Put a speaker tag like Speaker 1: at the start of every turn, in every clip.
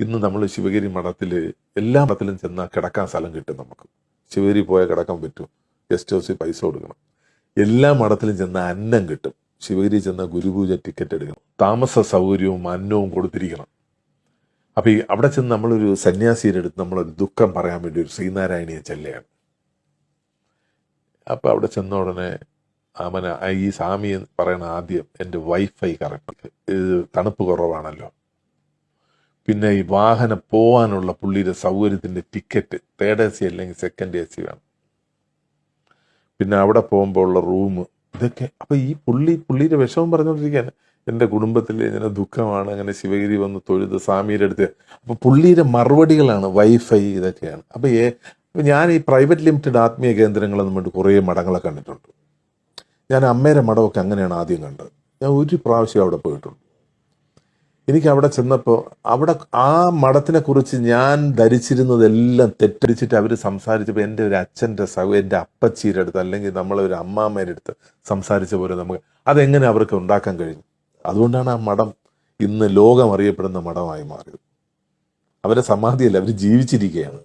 Speaker 1: ഇന്ന് നമ്മൾ ശിവഗിരി മഠത്തിൽ എല്ലാ മഠത്തിലും ചെന്നാൽ കിടക്കാൻ സ്ഥലം കിട്ടും നമുക്ക്. ശിവഗിരി പോയാൽ കിടക്കാൻ പറ്റും. ഗസ്റ്റ് ഹൗസിൽ പൈസ കൊടുക്കണം. എല്ലാ മഠത്തിലും ചെന്നാൽ അന്നം കിട്ടും. ശിവഗിരി ചെന്ന ഗുരുപൂജ ടിക്കറ്റ് എടുക്കണം. താമസ സൗകര്യവും അന്നവും കൊടുത്തിരിക്കണം. അപ്പോൾ ഈ അവിടെ ചെന്ന് നമ്മളൊരു സന്യാസിയുടെ അടുത്ത് നമ്മളൊരു ദുഃഖം പറയാൻ വേണ്ടി ഒരു ശ്രീനാരായണീയ ചെല്ലയാണ്. അപ്പോൾ അവിടെ ചെന്ന ഉടനെ അവനെ ഈ സ്വാമി പറയണ ആദ്യം എന്റെ വൈഫൈ കറക്റ്റ് ഇത് തണുപ്പ് കുറവാണല്ലോ. പിന്നെ ഈ വാഹനം പോകാനുള്ള പുള്ളിയുടെ സൗകര്യത്തിന്റെ ടിക്കറ്റ് തേർഡ് എ സി അല്ലെങ്കിൽ സെക്കൻഡ് എ സി വേണം. പിന്നെ അവിടെ പോകുമ്പോൾ ഉള്ള റൂം ഇതൊക്കെ അപ്പോൾ ഈ പുള്ളി പുള്ളിയുടെ വിഷമം പറഞ്ഞുകൊണ്ടിരിക്കുകയാണ്. എന്റെ കുടുംബത്തിൽ ഇങ്ങനെ ദുഃഖമാണ് അങ്ങനെ ശിവഗിരി വന്ന് തൊഴുത് സ്വാമിയുടെ അടുത്ത്. അപ്പോൾ പുള്ളിയുടെ മറുപടികളാണ് വൈഫൈ ഇതൊക്കെയാണ്. അപ്പോൾ ഏ ഞാൻ ഈ പ്രൈവറ്റ് ലിമിറ്റഡ് ആത്മീയ കേന്ദ്രങ്ങളെന്ന് വേണ്ടി കുറേ മഠങ്ങളെ കണ്ടിട്ടുണ്ട്. ഞാൻ അമ്മയുടെ മഠമൊക്കെ അങ്ങനെയാണ് ആദ്യം കണ്ടത്. ഞാൻ ഒരു പ്രാവശ്യം അവിടെ പോയിട്ടുണ്ട്. എനിക്ക് അവിടെ ചെന്നപ്പോൾ അവിടെ ആ മഠത്തിനെ കുറിച്ച് ഞാൻ ധരിച്ചിരുന്നതെല്ലാം തെറ്റടിച്ചിട്ട് അവർ സംസാരിച്ചപ്പോൾ എന്റെ ഒരു അച്ഛന്റെ സഹ എന്റെ അപ്പച്ചീരുടെ അടുത്ത് അല്ലെങ്കിൽ നമ്മളെ ഒരു അമ്മാമ്മയുടെ അടുത്ത് സംസാരിച്ച പോലെ നമുക്ക് അതെങ്ങനെ അവർക്ക് ഉണ്ടാക്കാൻ കഴിഞ്ഞു? അതുകൊണ്ടാണ് ആ മഠം ഇന്ന് ലോകം അറിയപ്പെടുന്ന മഠമായി മാറിയത്. അവരെ സമാധിയല്ല അവർ ജീവിച്ചിരിക്കുകയാണ്.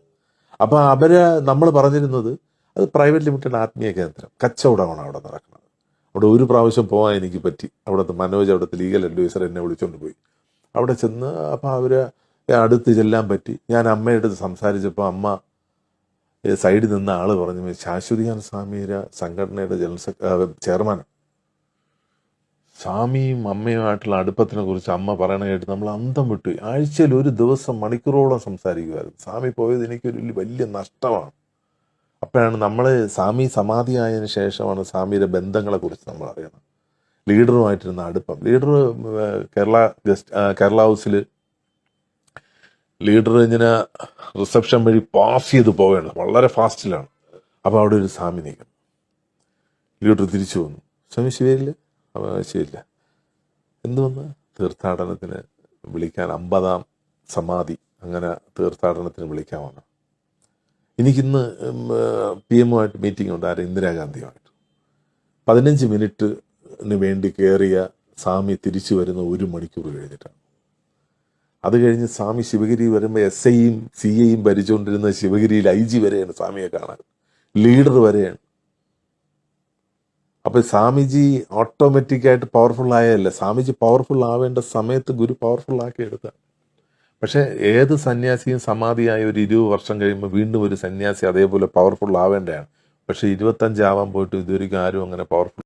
Speaker 1: അപ്പോൾ അവരെ നമ്മൾ പറഞ്ഞിരുന്നത് അത് പ്രൈവറ്റ് ലിമിറ്റഡ് ആത്മീയ കേന്ദ്രം കച്ചവടമാണ് അവിടെ നടക്കുന്നത്. അവിടെ ഒരു പ്രാവശ്യം പോകാൻ എനിക്ക് പറ്റി. അവിടുത്തെ മനോജ് അവിടുത്തെ ലീഗൽ അഡ്വൈസർ എന്നെ വിളിച്ചുകൊണ്ട് പോയി. അവിടെ ചെന്ന് അപ്പോൾ അവരെ അടുത്ത് ചെല്ലാൻ പറ്റി. ഞാൻ അമ്മയുടെ സംസാരിച്ചപ്പോൾ അമ്മ സൈഡിൽ നിന്ന ആൾ പറഞ്ഞു ശാശ്വതിയാൻ സ്വാമിയുടെ സംഘടനയുടെ ജനറൽ ചെയർമാൻ സ്വാമിയും അമ്മയുമായിട്ടുള്ള അടുപ്പത്തിനെ കുറിച്ച് അമ്മ പറയണ കേട്ട് നമ്മൾ അന്തം വിട്ടു. ആഴ്ചയിൽ ഒരു ദിവസം മണിക്കൂറോളം സംസാരിക്കുമായിരുന്നു. സ്വാമി പോയത് എനിക്കൊരു വലിയ നഷ്ടമാണ്. അപ്പോഴാണ് നമ്മൾ സ്വാമി സമാധിയായതിനു ശേഷമാണ് സ്വാമിയുടെ ബന്ധങ്ങളെക്കുറിച്ച് നമ്മൾ അറിയണം ലീഡറുമായിട്ടിരുന്ന അടുപ്പം. ലീഡർ കേരള ഗസ്റ്റ് കേരള ഹൗസിൽ ലീഡർ ഇങ്ങനെ റിസപ്ഷൻ വഴി പാസ് ചെയ്ത് പോവുകയാണ്. വളരെ ഫാസ്റ്റിലാണ്. അപ്പോൾ അവിടെ ഒരു സ്വാമി നീക്കം ലീഡർ തിരിച്ചു വന്നു. സ്വാമി ശരിയില്ല? ശരിയില്ല. എന്ത് വന്ന്? തീർത്ഥാടനത്തിന് വിളിക്കാൻ അമ്പതാം സമാധി. അങ്ങനെ തീർത്ഥാടനത്തിന് വിളിക്കാൻ വന്നു എനിക്കിന്ന് പി എമ്മുമായിട്ട് മീറ്റിംഗ് ഉണ്ട്. ആരും? ഇന്ദിരാഗാന്ധിയുമായിട്ട്. പതിനഞ്ച് മിനിറ്റിന് വേണ്ടി കയറിയ സ്വാമി തിരിച്ചു വരുന്ന ഒരു മണിക്കൂർ കഴിഞ്ഞിട്ടാണ്. അത് കഴിഞ്ഞ് സ്വാമി ശിവഗിരി വരുമ്പോൾ എസ് ഐയും സി ഐയും ഭരിച്ചുകൊണ്ടിരുന്ന ശിവഗിരിയിൽ ഐ ജി വരെയാണ് സ്വാമിയെ കാണാൻ. ലീഡർ വരെയാണ്. അപ്പൊ സ്വാമിജി ഓട്ടോമാറ്റിക്കായിട്ട് പവർഫുൾ ആയല്ല സ്വാമിജി പവർഫുൾ ആവേണ്ട സമയത്ത് ഗുരു പവർഫുൾ ആക്കി എടുത്ത. പക്ഷെ ഏത് സന്യാസിയും സമാധിയായ ഒരു ഇരുപത് വർഷം കഴിയുമ്പോൾ വീണ്ടും ഒരു സന്യാസി അതേപോലെ പവർഫുൾ ആവേണ്ടതാണ് പക്ഷെ ഇരുപത്തഞ്ചാവാൻ പോയിട്ട് ഇതുവരെയ്ക്കും ആരും അങ്ങനെ പവർഫുൾ